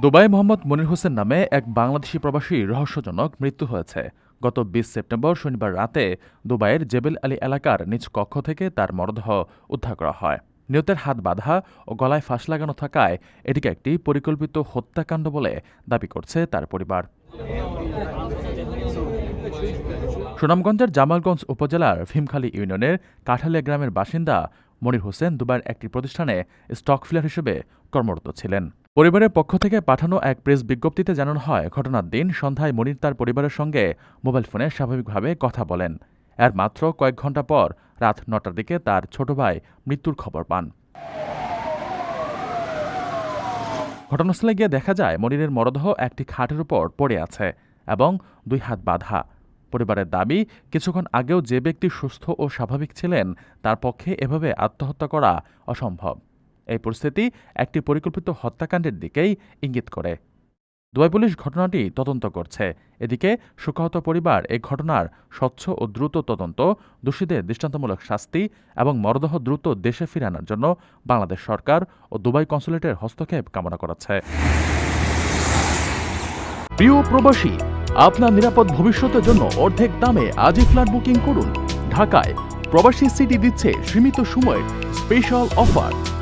Dubai Mohammad Monir Hossain নামে এক বাংলাদেশি প্রবাসী রহস্যজনক মৃত্যু হয়েছে। গত বিশ সেপ্টেম্বর শনিবার রাতে দুবাইয়ের জেবেল আলী এলাকার নিজ কক্ষ থেকে তার মরদেহ উদ্ধার করা হয়। নিহতের হাত বাঁধা ও গলায় ফাঁস লাগানো থাকায় এটিকে একটি পরিকল্পিত হত্যাকাণ্ড বলে দাবি করছে তার পরিবার। সুনামগঞ্জের জামালগঞ্জ উপজেলার ভীমখালী ইউনিয়নের কাঠালিয়া গ্রামের বাসিন্দা মনির হোসেন দুবাইয়ের একটি প্রতিষ্ঠানে স্টক ফিলার হিসেবে কর্মরত ছিলেন। পরিবারের পক্ষ থেকে পাঠানো এক প্রেস বিজ্ঞপ্তিতে জানানো হয়, ঘটনার দিন সন্ধ্যায় মনির তার পরিবারের সঙ্গে মোবাইল ফোনে স্বাভাবিকভাবে কথা বলেন। এর মাত্র কয়েক ঘণ্টা পর রাত নটার দিকে তার ছোট ভাই মৃত্যুর খবর পান। ঘটনাস্থলে গিয়ে দেখা যায়, মনিরের মরদেহ একটি খাটের উপর পড়ে আছে এবং দুই হাত বাঁধা। পরিবারের দাবি, কিছুক্ষণ আগেও যে ব্যক্তি সুস্থ ও স্বাভাবিক ছিলেন, তার পক্ষে এভাবে আত্মহত্যা করা অসম্ভব। এই পরিস্থিতি একটি পরিকল্পিত হত্যাকাণ্ডের দিকেই ইঙ্গিত করে। দুবাই পুলিশ ঘটনাটি তদন্ত করছে। এদিকে শোকাহত পরিবার এই ঘটনার স্বচ্ছ ও দ্রুত তদন্ত, দোষীদের দৃষ্টান্তমূলক শাস্তি এবং মরদেহ দ্রুত দেশে ফিরানোর জন্য বাংলাদেশ সরকার ও দুবাই কনসুলেটের হস্তক্ষেপ কামনা করেছে। প্রিয় প্রবাসী, আপনার নিরাপদ ভবিষ্যতের জন্য অর্ধেক দামে আজই ফ্ল্যাট বুকিং করুন। ঢাকায় প্রবাসী সিটি দিচ্ছে সীমিত সময়ের স্পেশাল অফার।